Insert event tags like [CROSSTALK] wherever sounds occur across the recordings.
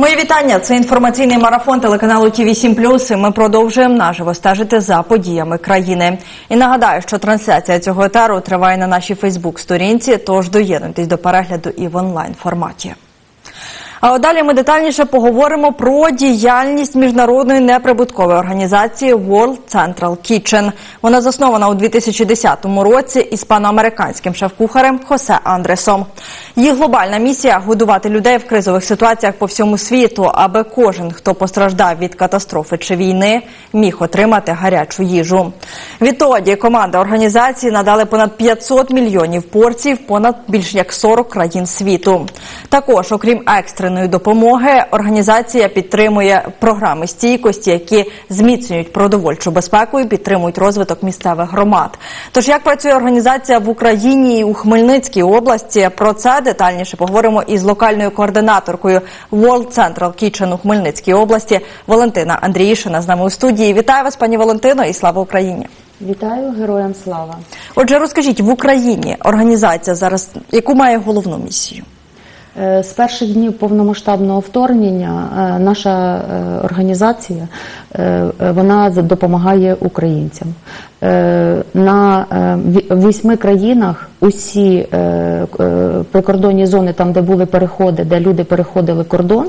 Мої вітання. Це інформаційний марафон телеканалу ТІВІ 7 І Ми продовжуємо наживо стежити за подіями країни. І нагадаю, що трансляція цього етеру триває на нашій Фейсбук-сторінці. Тож доєднуйтесь до перегляду і в онлайн форматі. А далі ми детальніше поговоримо про діяльність міжнародної неприбуткової організації World Central Kitchen. Вона заснована у 2010 році іспаноамериканським шеф-кухарем Хосе Андресом. Її глобальна місія годувати людей в кризових ситуаціях по всьому світу, аби кожен, хто постраждав від катастрофи чи війни, міг отримати гарячу їжу. Відтоді команда організації надали понад 500 мільйонів порцій в понад більш як 40 країн світу. Також, окрім екстреної допомоги, організація підтримує програми стійкості, які зміцнюють продовольчу безпеку і підтримують розвиток місцевих громад. Тож як працює організація в Україні і у Хмельницькій області? Про це детальніше поговоримо із локальною координаторкою World Central Kitchen у Хмельницькій області Валентина Андріїшина з нами у студії. Вітаю вас, пані Валентино, і слава Україні! Вітаю героям слава. Отже, розкажіть в Україні організація зараз яку має головну місію? Е, З перших днів повномасштабного вторгнення е, наша е, організація вона допомагає українцям. Е, На е, вісьми країнах усі е, е, прикордонні зони, там де були переходи, де люди переходили кордон,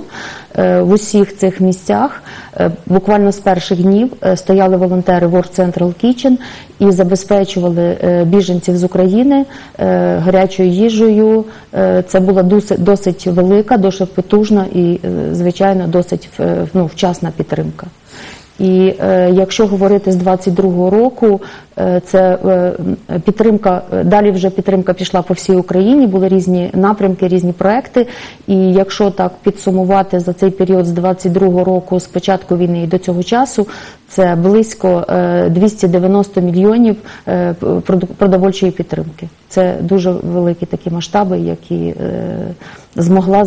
е, в усіх цих місцях е, буквально з перших днів е, стояли волонтери World Central Kitchen і забезпечували е, біженців з України е, гарячою їжею. Е, Це була досить, велика, досить потужна і, е, звичайно, досить е, ну, вчасна підтримка. І е, якщо говорити з 22-го року, це е, підтримка, е, далі вже підтримка пішла по всій Україні, були різні напрямки, різні проекти. І якщо так підсумувати за цей період з 22-го року, з початку війни і до цього часу, це близько е, 290 мільйонів е, продовольчої підтримки. Це дуже великі такі масштаби, які е, змогла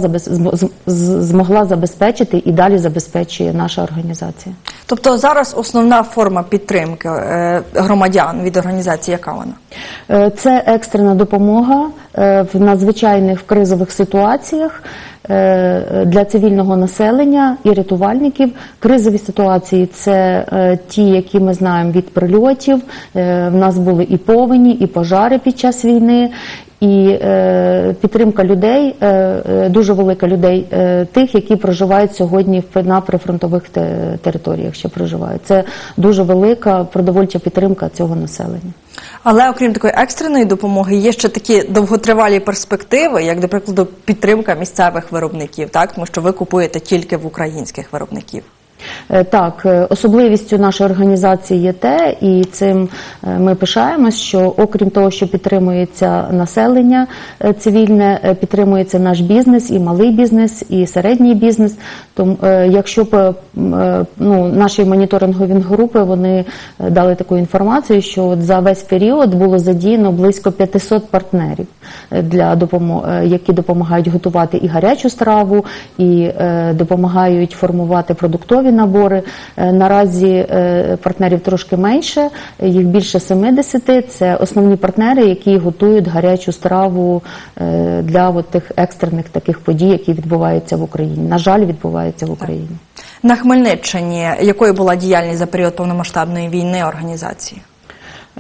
змогла забезпечити і далі забезпечує наша організація. Тобто зараз основна форма підтримки е, громадян від організації, яка вона? Е, Це екстрена допомога е, в надзвичайних в кризових ситуаціях для цивільного населення і рятувальників. Кризові ситуації це е, ті, які ми знаємо від прильотів. Е, В нас були і повені, і пожари під час війни. І е, підтримка людей, е, е, дуже велика людей, е, тих, які проживають сьогодні в- на прифронтових те- територіях, ще проживають. Це дуже велика продовольча підтримка цього населення. Але окрім такої екстреної допомоги, є ще такі довготривалі перспективи, як, до прикладу, підтримка місцевих виробників, так тому що ви купуєте тільки в українських виробників. Е, Так, е, особливістю нашої організації є те, і цим е, ми пишаємось, що окрім того, що підтримується населення цивільне, підтримується наш бізнес, і малий бізнес, і середній бізнес. Тому, якщо б ну, наші моніторингові групи вони дали таку інформацію, що от за весь період було задіяно близько 500 партнерів для допомо- е, які допомагають готувати і гарячу страву, і допомагають формувати продуктові набори. Е, Наразі е, партнерів трошки менше, їх більше 70. Це основні партнери, які готують гарячу страву е, для от тих екстрених таких подій, які відбуваються в Україні. На жаль, відбуваються в Україні. На Хмельниччині якою була діяльність за період повномасштабної війни організації?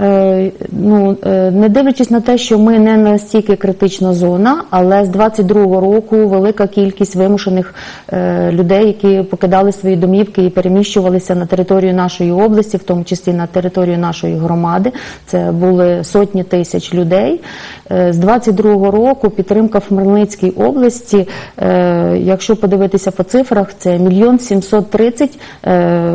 Е, Ну, е, не дивлячись на те, що ми не настільки критична зона, але з 22-го року велика кількість вимушених е, людей, які покидали свої домівки і переміщувалися на територію нашої області, в тому числі на територію нашої громади. Це були сотні тисяч людей. З 22-го року підтримка в Хмельницькій області, якщо подивитися по цифрах, це мільйон 730 е,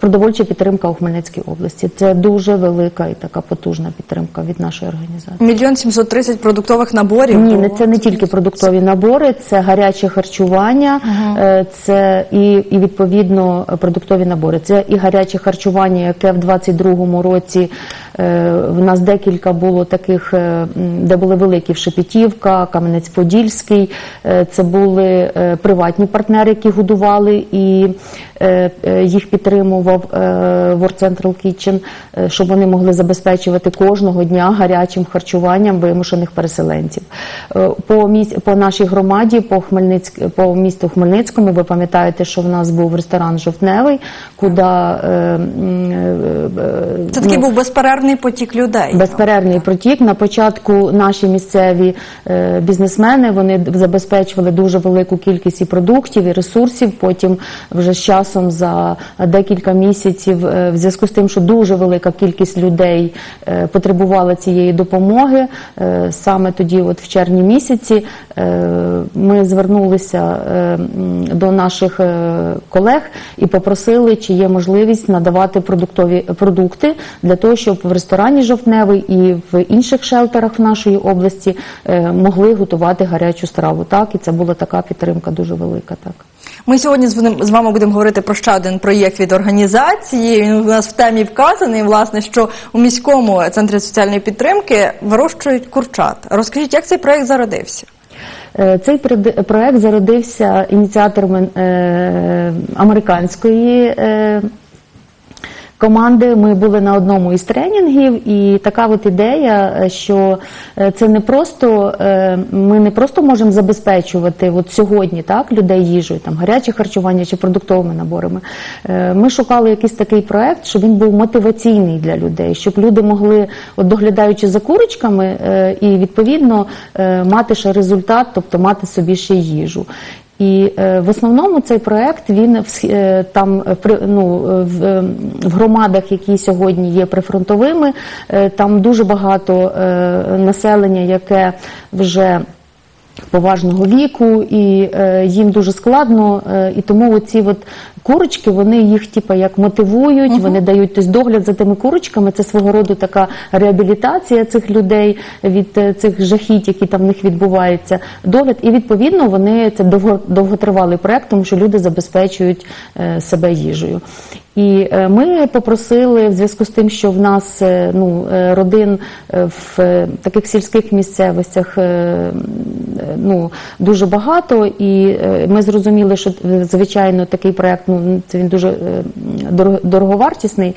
продовольча підтримка у Хмельницькій області. Це дуже велика і така потужна підтримка від нашої організації. Мільйон 730 продуктових наборів. Ні, було? це не тільки продуктові набори, це гаряче харчування, е, це і, і відповідно продуктові набори. Це і гаряче харчування, яке в 22-му році е, в нас декілька було таких, е, де були великі Шепетівка, Кам'янець-Подільський. Це були приватні партнери, які годували і їх підтримував World Central Kitchen. Щоб вони могли забезпечувати кожного дня гарячим харчуванням вимушених переселенців. Е, По міс... по нашій громаді, по Хмельницьк... по місту Хмельницькому, ви пам'ятаєте, що в нас був ресторан Жовтневий, куди е, е, Це такий ну, був безперервний потік людей. Безперервний протік. На початку наші місцеві е, бізнесмени вони забезпечували дуже велику кількість і продуктів, і ресурсів. Потім вже з часом за декілька місяців, е, в зв'язку з тим, що дуже велика кількість людей е, потребувала цієї допомоги. е, Саме тоді, от в червні місяці, е, ми звернулися до наших колег і попросили, чи є можливість надавати продуктові продукти для того, щоб в ресторані Жовтневий і в інших шелтерах в нашої області могли готувати гарячу страву. Так, і це була така підтримка дуже велика. Так. Ми сьогодні з вами будемо говорити про ще один проєкт від організації. Він у нас в темі вказаний, власне, що у міському центрі соціальної підтримки вирощують курчат. Розкажіть, як цей проект зародився? Е, Цей проект зародився ініціаторами е, американської. Команди ми були на одному із тренінгів, і така от ідея, е, що е, це не просто е, ми не просто можемо забезпечувати от сьогодні так людей їжею, там гаряче харчування чи продуктовими наборами. Ми шукали якийсь такий проект, щоб він був мотиваційний для людей, щоб люди могли, от доглядаючи за курочками, і відповідно мати ще результат, тобто мати собі ще їжу. І е, в основному цей проект він е, там е, ну в, громадах, які сьогодні є прифронтовими, там дуже багато населення, яке вже поважного віку, і їм дуже складно, і тому оці от курочки, вони їх типа як мотивують, вони дають тобто, догляд за тими курочками. Це свого роду така реабілітація цих людей від е, цих жахіть, які там в них відбуваються. Догляд, і відповідно вони це довго довготривалий проект, тому що люди забезпечують е, себе їжею. І е, ми попросили в зв'язку з тим, що в нас ну, родин в таких сільських місцевостях ну, дуже багато, і ми зрозуміли, що звичайно такий проект ну, це він дуже е, дороговартісний.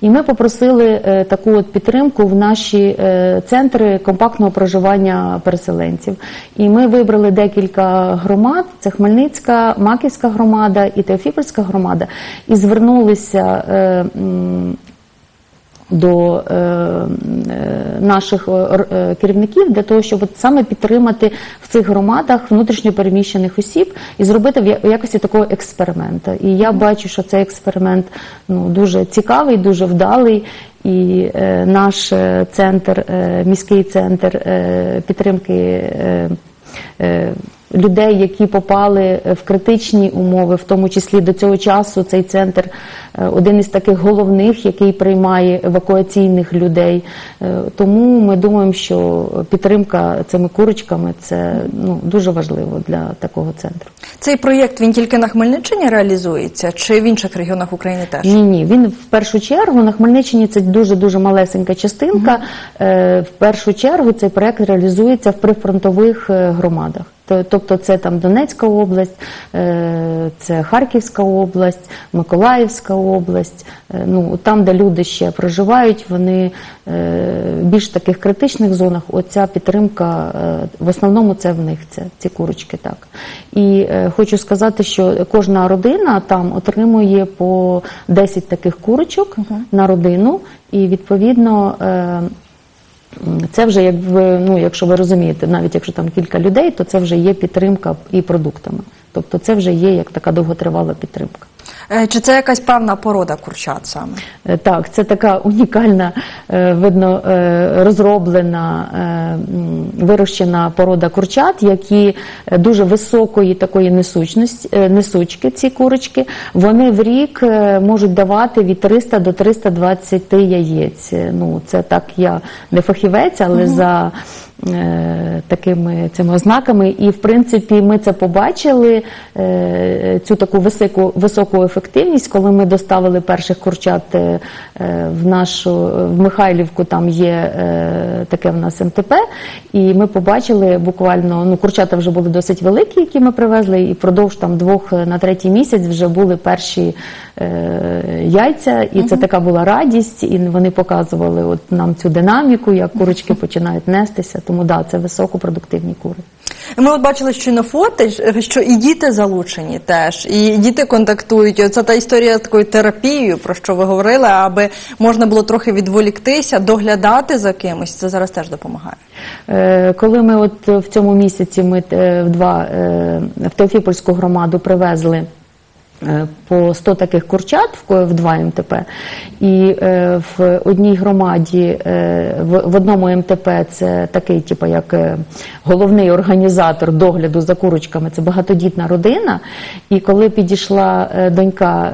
І ми попросили е, таку от підтримку в наші е, центри компактного проживання переселенців. І ми вибрали декілька громад: це Хмельницька, Маківська громада і Теофіпольська громада, і звернулися. До е, е, наших е, керівників для того, щоб от саме підтримати в цих громадах внутрішньо переміщених осіб і зробити в якості такого експерименту. І я бачу, що цей експеримент ну дуже цікавий, дуже вдалий. І е, наш центр, е, міський центр е, підтримки. Е, е, людей, які попали в критичні умови, в тому числі до цього часу цей центр один із таких головних, який приймає евакуаційних людей. Е, Тому ми думаємо, що підтримка цими курочками це ну дуже важливо для такого центру. Цей проєкт він тільки на Хмельниччині реалізується, чи в інших регіонах України теж? Ні, ні, він в першу чергу на Хмельниччині це дуже дуже малесенька частинка. Е, В першу чергу цей проект реалізується в прифронтових е, громадах. Тобто це там Донецька область, е, це Харківська область, Миколаївська область. Е, Ну там, де люди ще проживають, вони е, в більш таких критичних зонах. Оця підтримка е, в основному це в них це ці курочки. Так і хочу сказати, що кожна родина там отримує по 10 таких курочок на родину, і відповідно. Це вже якби, ну якщо ви розумієте, навіть якщо там кілька людей, то це вже є підтримка і продуктами. Тобто це вже є як така довготривала підтримка. Е, Чи це якась певна порода курчат саме? Е, Так, це така унікальна, е, видно, розроблена, вирощена порода курчат, які дуже високої такої несучки, ці курочки. Вони в рік можуть давати від 300 до 320 яєць. Ну, це так, я не фахівець, але за е, такими цими ознаками. І в принципі ми це побачили, е, цю таку високу, високу ефективність, коли ми доставили перших курчат е, е, в нашу в Михайлівку, там є е, таке в нас МТП, і ми побачили буквально, ну курчата вже були досить великі, які ми привезли, і впродовж там двох е, на третій місяць вже були перші е, яйця, і це така була радість, і вони показували от нам цю динаміку, як курочки починають нестися. Тому да, це високопродуктивні кури. Ми от бачили, що на фото, що і діти залучені теж, і діти контактують. Оце та історія з такою терапією, про що ви говорили, аби можна було трохи відволіктися, доглядати за кимось. Це зараз теж допомагає. Е, Коли ми от в цьому місяці ми е, в два е, в Теофіпольську громаду привезли. Е, По 100 таких курчат в ко- в два МТП, і е, в одній громаді е, в, одному МТП це такий, типу, як головний організатор догляду за курочками, це багатодітна родина. І коли підійшла донька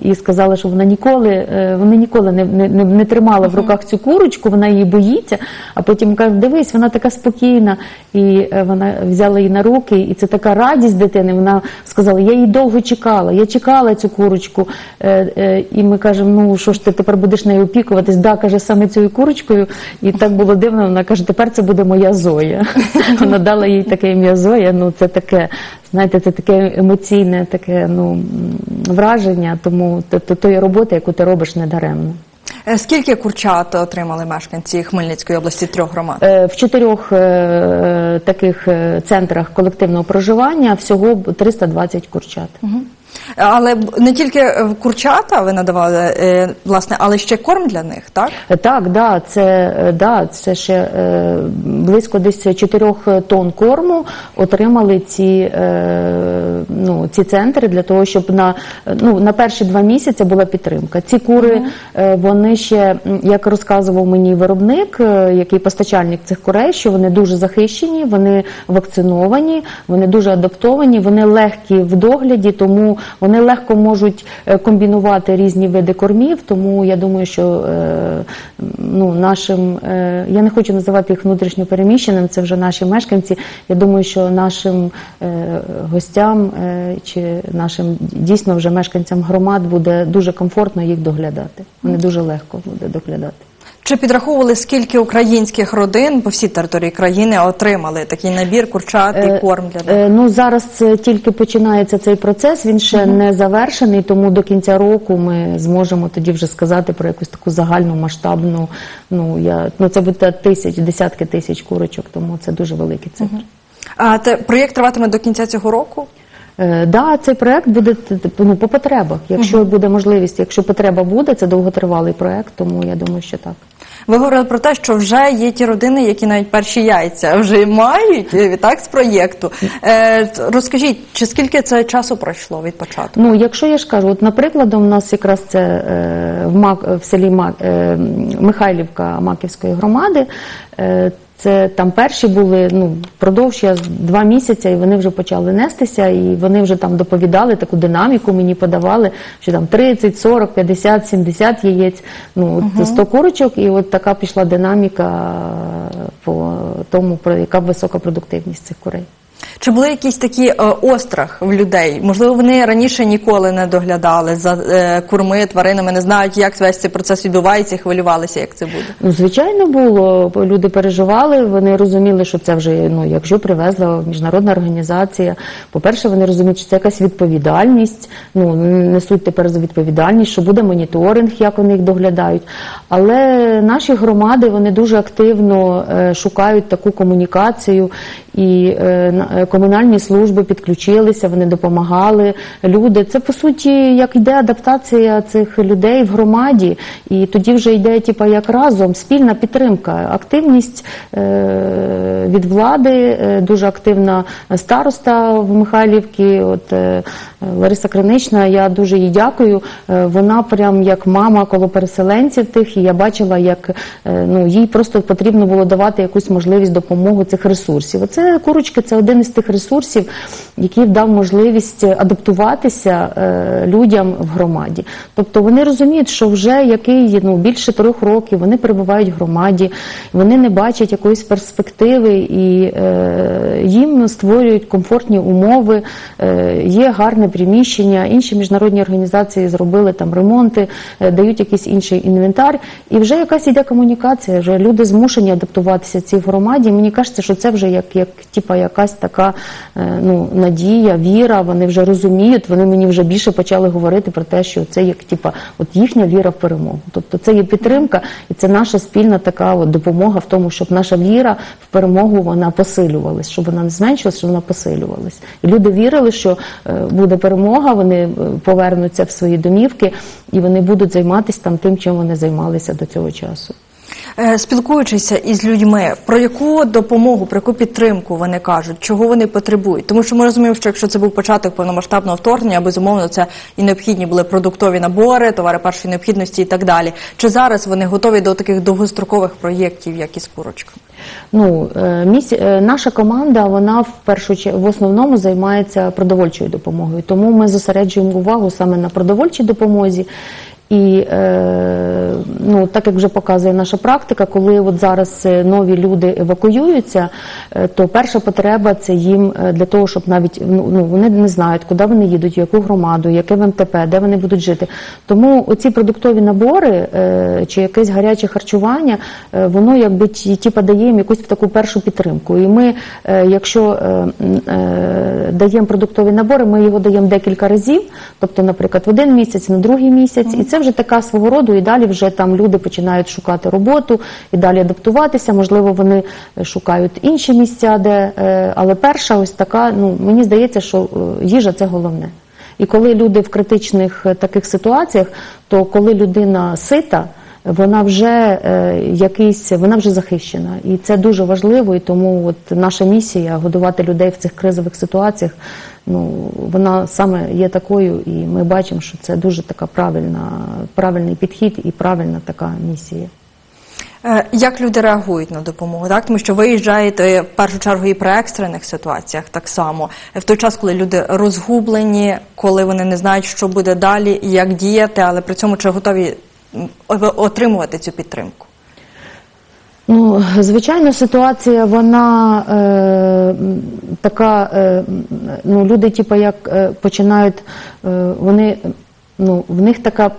і сказала, що вона ніколи, вона ніколи не, не, не, тримала в руках цю курочку, вона її боїться. А потім каже, дивись, вона така спокійна. І вона взяла її на руки, і це така радість дитини. Вона сказала, я її довго чекала, я чекала цю курочку. Е, е, І ми кажемо, ну що ж ти тепер будеш нею опікуватись? Да, каже, саме цією курочкою. І так було дивно. Вона каже, тепер це буде моя Зоя. [LAUGHS] Вона дала їй таке ім'я Зоя. Ну це таке, знаєте, це таке емоційне, таке ну враження. Тому то, то, то є робота, яку ти робиш недаремно. Е, Скільки курчат отримали мешканці Хмельницької області трьох громад? Е, В чотирьох е, таких е, центрах колективного проживання всього б 320 курчат. Але не тільки курчата ви надавали, е, власне, але ще корм для них, так? Так, да, це е, да, це ще е, близько десь 4 тонн корму отримали ці, ну, ці центри для того, щоб на, ну, на перші два місяці була підтримка. Ці кури, вони ще, як розказував мені виробник, який постачальник цих курей, що вони дуже захищені, вони вакциновані, вони дуже адаптовані, вони легкі в догляді, тому вони легко можуть е, комбінувати різні види кормів. Тому я думаю, що е, ну, нашим, е, я не хочу називати їх внутрішньо переміщеним, це вже наші мешканці. Я думаю, що нашим гостям чи нашим дійсно вже мешканцям громад буде дуже комфортно їх доглядати. Вони дуже легко буде доглядати. Чи підраховували, скільки українських родин по всій території країни отримали такий набір курчат і Е, корм для них? е, Ну зараз тільки починається цей процес. Він ще не завершений, тому до кінця року ми зможемо тоді вже сказати про якусь таку загальну масштабну. Ну я ну це буде тисяч, десятки тисяч курочок, тому це дуже великий цифр. А те проєкт триватиме до кінця цього року? Е, да, цей проект буде ну, по потребах. Якщо буде можливість, якщо потреба буде, це довготривалий проект, тому я думаю, що так. Ви говорили про те, що вже є ті родини, які навіть перші яйця вже мають е, так з проєкту. Е, розкажіть, чи скільки це часу пройшло від початку? Ну, якщо я ж кажу, от наприклад, у нас якраз це е, в, Мак, в селі Мак, е, Михайлівка Маківської громади. Е, це там перші були ну продовж я два місяці, і вони вже почали нестися, і вони вже там доповідали таку динаміку, мені подавали, що там 30, 40, 50, 70 яєць, ну угу. 100 курочок, і от така пішла динаміка по тому, про яка висока продуктивність цих курей. Чи були якісь такі е, острах в людей? Можливо, вони раніше ніколи не доглядали за е, курми, тваринами, не знають, як весь цей процес відбувається, і хвилювалися, як це буде. Ну, звичайно, було. Люди переживали, вони розуміли, що це вже ну, якщо привезла міжнародна організація. По-перше, вони розуміють, що це якась відповідальність. Ну несуть тепер за відповідальність, що буде моніторинг, як вони їх доглядають. Але наші громади вони дуже активно е, шукають таку комунікацію, і е, комунальні служби підключилися, вони допомагали. Люди, це по суті як йде адаптація цих людей в громаді, і тоді вже йде, типа, як разом спільна підтримка, активність е, від влади, е, дуже активна староста в Михайлівці. От е, Лариса Кринична, я дуже їй дякую. Е, Вона прям як мама коло переселенців тих, і я бачила, як е, ну їй просто потрібно було давати якусь можливість допомоги цих ресурсів. Оце курочки, це один один із тих ресурсів, який дав можливість адаптуватися е, людям в громаді. Тобто вони розуміють, що вже який ну більше трьох років вони перебувають в громаді, вони не бачать якоїсь перспективи і е, їм створюють комфортні умови, е, є гарне приміщення. Інші міжнародні організації зробили там ремонти, е, дають якийсь інший інвентар, і вже якась йде комунікація. Вже люди змушені адаптуватися цій громаді. Мені кажеться, що це вже як, як типа якась така е, ну надія, віра. Вони вже розуміють. Вони мені вже більше почали говорити про те, що це як типа, от їхня віра в перемогу. Тобто це є підтримка, і це наша спільна така от допомога в тому, щоб наша віра в перемогу вона посилювалась, щоб вона не зменшилась, щоб вона посилювалась. І люди вірили, що е, буде перемога, вони е, повернуться в свої домівки і вони будуть займатися там тим, чим вони займалися до цього часу. Е, Спілкуючися із людьми, про яку допомогу, про яку підтримку вони кажуть, чого вони потребують? Тому що ми розуміємо, що якщо це був початок повномасштабного вторгнення, безумовно, це і необхідні були продуктові набори, товари першої необхідності і так далі. Чи зараз вони готові до таких довгострокових проєктів, як із курочка? Ну, е, е, наша команда, вона в першу чергу в основному займається продовольчою допомогою. Тому ми зосереджуємо увагу саме на продовольчій допомозі. І е, ну, так як вже показує наша практика, коли от зараз е, нові люди евакуюються, е, то перша потреба це їм для того, щоб навіть ну, ну, вони не знають, куди вони їдуть, в яку громаду, яке в МТП, де вони будуть жити. Тому оці продуктові набори чи якесь гаряче харчування, воно якби ті, тіпа дає їм якусь таку першу підтримку. І ми, якщо даємо продуктові набори, ми його даємо декілька разів, тобто, наприклад, в один місяць, на другий місяць, і це вже така свого роду, і далі вже там люди починають шукати роботу і далі адаптуватися. Можливо, вони е, шукають інші місця, де е, але перша ось така, ну мені здається, що е, їжа це головне. І коли люди в критичних таких ситуаціях, то коли людина сита, вона вже е, якийсь, вона вже захищена, і це дуже важливо. І тому от наша місія годувати людей в цих кризових ситуаціях. Ну вона саме є такою, і ми бачимо, що це дуже така правильна, правильний підхід і правильна така місія. Е, Як люди реагують на допомогу? Так, тому що виїжджаєте в першу чергу і при екстрених ситуаціях так само в той час, коли люди розгублені, коли вони не знають, що буде далі, як діяти, але при цьому чи готові отримувати цю підтримку? Ну, звичайно, ситуація вона е, така. Е, ну, люди, типу, як е, починають, е, вони ну, в них така.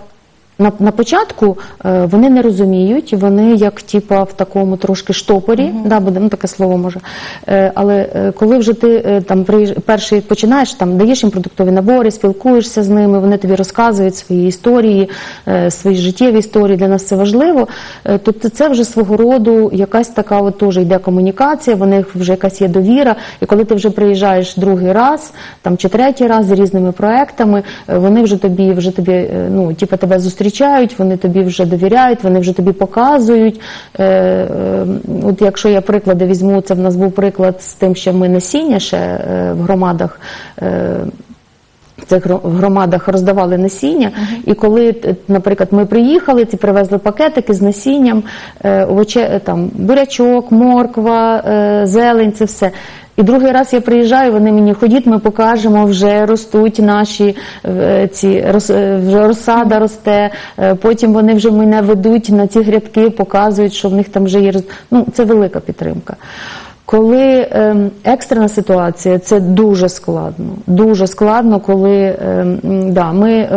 На, на початку е, вони не розуміють, вони як типа в такому трошки штопорі, да, буде ну, таке слово може. Е, але е, коли вже ти е, там приїж... перший починаєш, там даєш їм продуктові набори, спілкуєшся з ними, вони тобі розказують свої історії, е, свої життєві історії. Для нас це важливо. Е, тобто це вже свого роду якась така от теж йде комунікація, в них вже якась є довіра. І коли ти вже приїжджаєш другий раз, там чи третій раз з різними проектами, е, вони вже тобі вже тобі, е, ну типу тебе зустрічають, вони тобі вже довіряють, вони вже тобі показують. Е, е, От якщо я приклади візьму, це в нас був приклад з тим, що ми насіння ще е, в громадах. е, в цих громадах роздавали насіння, і коли, наприклад, ми приїхали, ці привезли пакетики з насінням, овоче, там бурячок, морква, зелень, це все. І другий раз я приїжджаю, вони мені ходіть, ми покажемо, вже ростуть наші е, ці е, вже розсада росте. е, Потім вони вже мене ведуть на ці грядки, показують, що в них там вже є Ну, це велика підтримка. Коли ем, екстрена ситуація, це дуже складно. Дуже складно, коли ем, да, ми.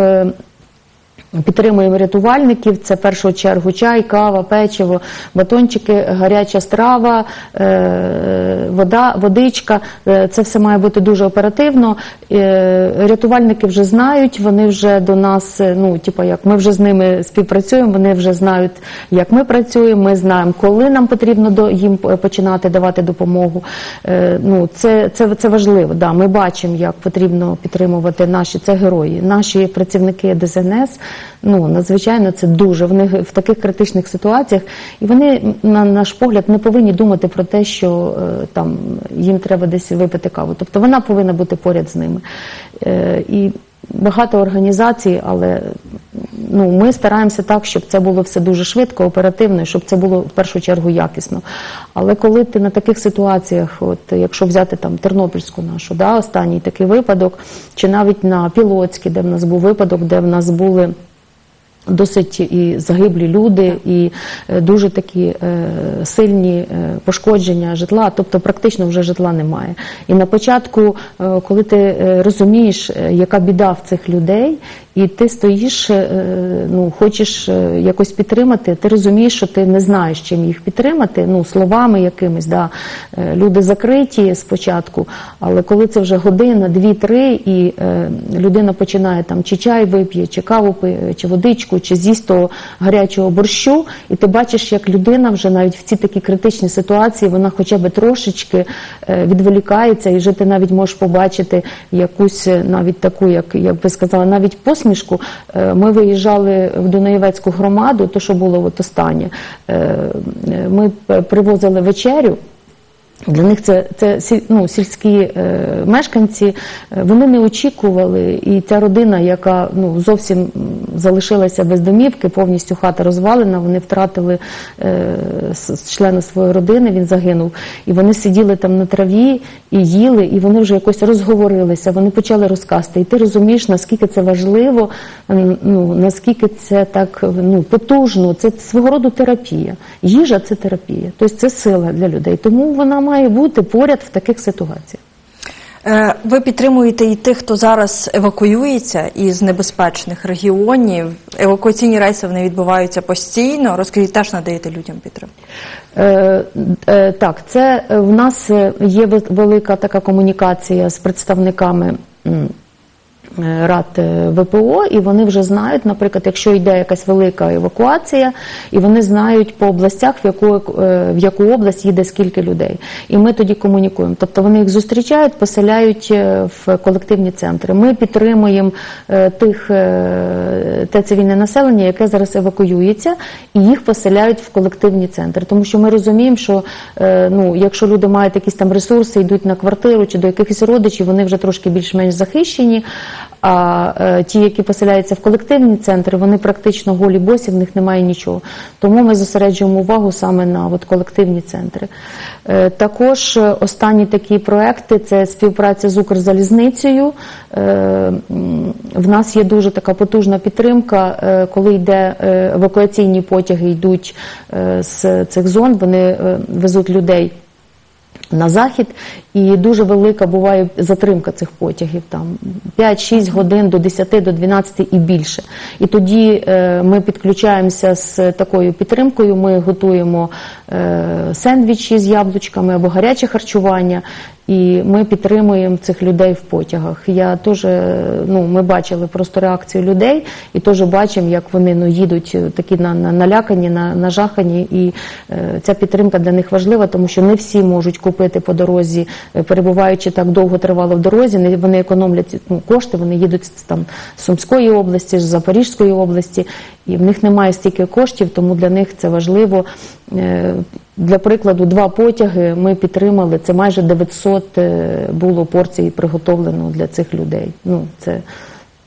Підтримуємо рятувальників. Це в першу чергу чай, кава, печиво, батончики, гаряча страва, е, вода, водичка. Е, Це все має бути дуже оперативно. Е, Рятувальники вже знають, вони вже до нас, ну типу, як ми вже з ними співпрацюємо. Вони вже знають, як ми працюємо. Ми знаємо, коли нам потрібно їм починати давати допомогу. Ну це, це, це важливо. Да, ми бачимо, як потрібно підтримувати наші це герої, наші працівники ДСНС. Ну надзвичайно це дуже в них в таких критичних ситуаціях, і вони на наш погляд не повинні думати про те, що е, там їм треба десь випити каву. Тобто вона повинна бути поряд з ними. Е, і багато організацій, але ну, ми стараємося так, щоб це було все дуже швидко, оперативно, щоб це було в першу чергу якісно. Але коли ти на таких ситуаціях, от якщо взяти там Тернопільську нашу, да, останній такий випадок, чи навіть на Пілоцькій, де в нас був випадок, де в нас були. Досить і загиблі люди, і е, дуже такі е, сильні е, пошкодження житла, тобто практично вже житла немає. І на початку, коли ти розумієш, яка біда в цих людей, і ти стоїш, е, ну хочеш е, якось підтримати, ти розумієш, що ти не знаєш, чим їх підтримати, ну словами якимись. Да. Е, Люди закриті спочатку, але коли це вже година, дві-три, і людина починає там чи чай вип'є, чи каву чи водичку, чи з'їсть того гарячого борщу, і ти бачиш, як людина вже навіть в ці такі критичні ситуації, вона хоча б трошечки відволікається, і вже ти навіть можеш побачити якусь навіть таку, як, як би сказала, навіть посмішку. Е, Ми виїжджали в Дунаєвецьку громаду, то що було от останнє. Е, Ми привозили вечерю. Для них це, це ну, сільські е, мешканці, е, вони не очікували, і ця родина, яка ну, зовсім залишилася без домівки, повністю хата розвалена, вони втратили е, члена своєї родини, він загинув. І вони сиділи там на траві і їли, і вони вже якось розговорилися, вони почали розказати. І ти розумієш, наскільки це важливо, ну, наскільки це так ну, потужно, це свого роду терапія. Їжа це терапія, тобто це сила для людей. Тому вона має бути поряд в таких ситуаціях. Е, Ви підтримуєте і тих, хто зараз евакуюється із небезпечних регіонів. Евакуаційні рейси вони відбуваються постійно. Розкажіть, теж надаєте людям підтримку. Е, е, так, це в нас є ве- велика така комунікація з представниками. Е, Рад е, ВПО, і вони вже знають, наприклад, якщо йде якась велика евакуація, і вони знають по областях, в яку, е, в яку область їде скільки людей. І ми тоді комунікуємо. Тобто вони їх зустрічають, поселяють в колективні центри. Ми підтримуємо тих те цивільне населення, яке зараз евакуюється, і їх поселяють в колективні центри. Тому що ми розуміємо, що ну, якщо люди мають якісь там ресурси, йдуть на квартиру чи до якихось родичів, вони вже трошки більш-менш захищені. А е, ті, які поселяються в колективні центри, вони практично голі босі, в них немає нічого. Тому ми зосереджуємо увагу саме на от, колективні центри. Е, також е, останні такі проекти це співпраця з Укрзалізницею. В нас є дуже така потужна підтримка, коли йде евакуаційні потяги, йдуть з цих зон, вони везуть людей на захід, і дуже велика буває затримка цих потягів, там 5-6 годин до 10, до 12 і більше. І тоді е, ми підключаємося з такою підтримкою. Ми готуємо е, сендвічі з яблучками або гаряче харчування. І ми підтримуємо цих людей в потягах. Я теж, е, ну, ми бачили просто реакцію людей і теж бачимо, як вони ну, їдуть е, такі на, на, налякані, на, нажахані. І е, ця підтримка для них важлива, тому що не всі можуть купити по дорозі, е, перебуваючи так довго тривало в дорозі. Не- Вони економлять ну, кошти, вони їдуть там з Сумської області, з Запорізької області, і в них немає стільки коштів, тому для них це важливо. Е, Для прикладу, два потяги ми підтримали. Це майже 900 е, було порцій приготовлено для цих людей. Ну це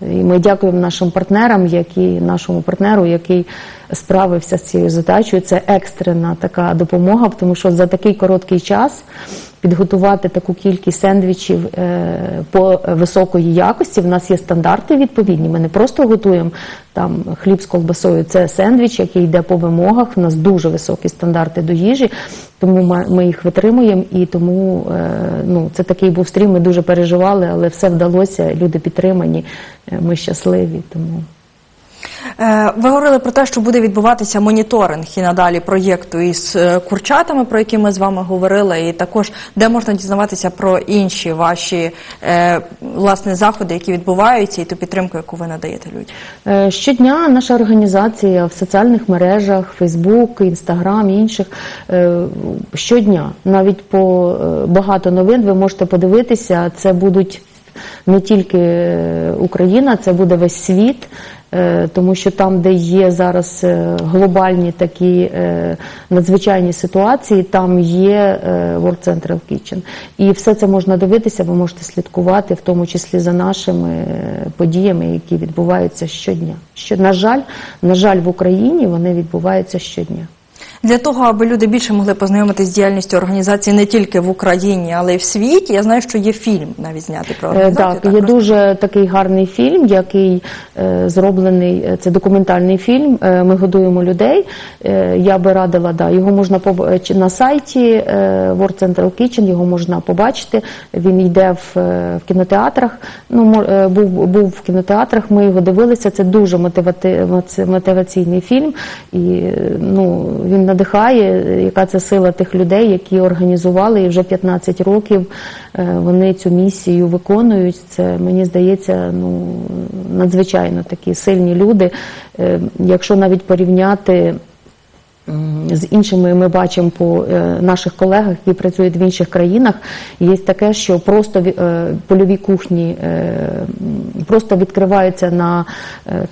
і ми дякуємо нашим партнерам, які нашому партнеру, який справився з цією задачею. Це екстрена така допомога, тому що за такий короткий час підготувати таку кількість сендвічів е, по високої якості. В нас є стандарти відповідні. Ми не просто готуємо там хліб з колбасою. Це сендвіч, який йде по вимогах. У нас дуже високі стандарти до їжі, тому ми, їх витримуємо. І тому е, ну це такий був стрім. Ми дуже переживали, але все вдалося. Люди підтримані. е, Ми щасливі. Тому. Е, Ви говорили про те, що буде відбуватися моніторинг і надалі проєкту із е, курчатами, про які ми з вами говорили, і також де можна дізнаватися про інші ваші е, власне заходи, які відбуваються, і ту підтримку, яку ви надаєте людям. Щодня наша організація в соціальних мережах, Фейсбук, Інстаграм інших щодня, навіть по багато новин ви можете подивитися. Це будуть не тільки Україна, це буде весь світ. Е, тому що там, де є зараз е, глобальні такі е, надзвичайні ситуації, там є World Central Kitchen. І все це можна дивитися, ви можете слідкувати, в тому числі за нашими подіями, які відбуваються щодня. Що, на жаль, на жаль, в Україні вони відбуваються щодня. Для того, аби люди більше могли познайомитися з діяльністю організації не тільки в Україні, але й в світі. Я знаю, що є фільм навіть знятий про Е, організацію. Так, є розкажіть. дуже такий гарний фільм, який е, зроблений. е, Це документальний фільм. е, Ми годуємо людей. Е, я би радила, да, його можна поб- чи на сайті е, World Central Kitchen, його можна побачити. Він йде в, е, в кінотеатрах. Ну, е, був, був в кінотеатрах, ми його дивилися. Це дуже мотивати- мотиваційний фільм. І е, ну, він надихає, яка це сила тих людей, які організували і вже 15 років е, вони цю місію виконують. Це мені здається, ну надзвичайно такі сильні люди. Е, Якщо навіть порівняти. З іншими ми бачимо по е, наших колегах, які працюють в інших країнах. Є таке, що просто е, польові кухні е, просто відкриваються на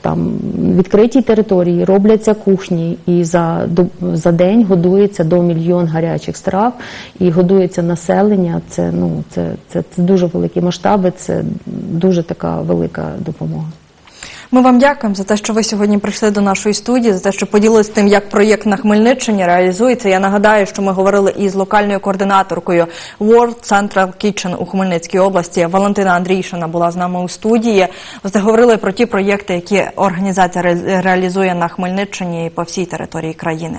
там відкритій території, робляться кухні, і за за день годується до мільйон гарячих страв і годується населення. Це ну це, це, це дуже великі масштаби. Це дуже така велика допомога. Ми вам дякуємо за те, що ви сьогодні прийшли до нашої студії, за те, що поділилися тим, як проєкт на Хмельниччині реалізується. Я нагадаю, що ми говорили із локальною координаторкою World Central Kitchen у Хмельницькій області. Валентина Андрійшина була з нами у студії. Власне, говорили про ті проєкти, які організація реалізує на Хмельниччині і по всій території країни.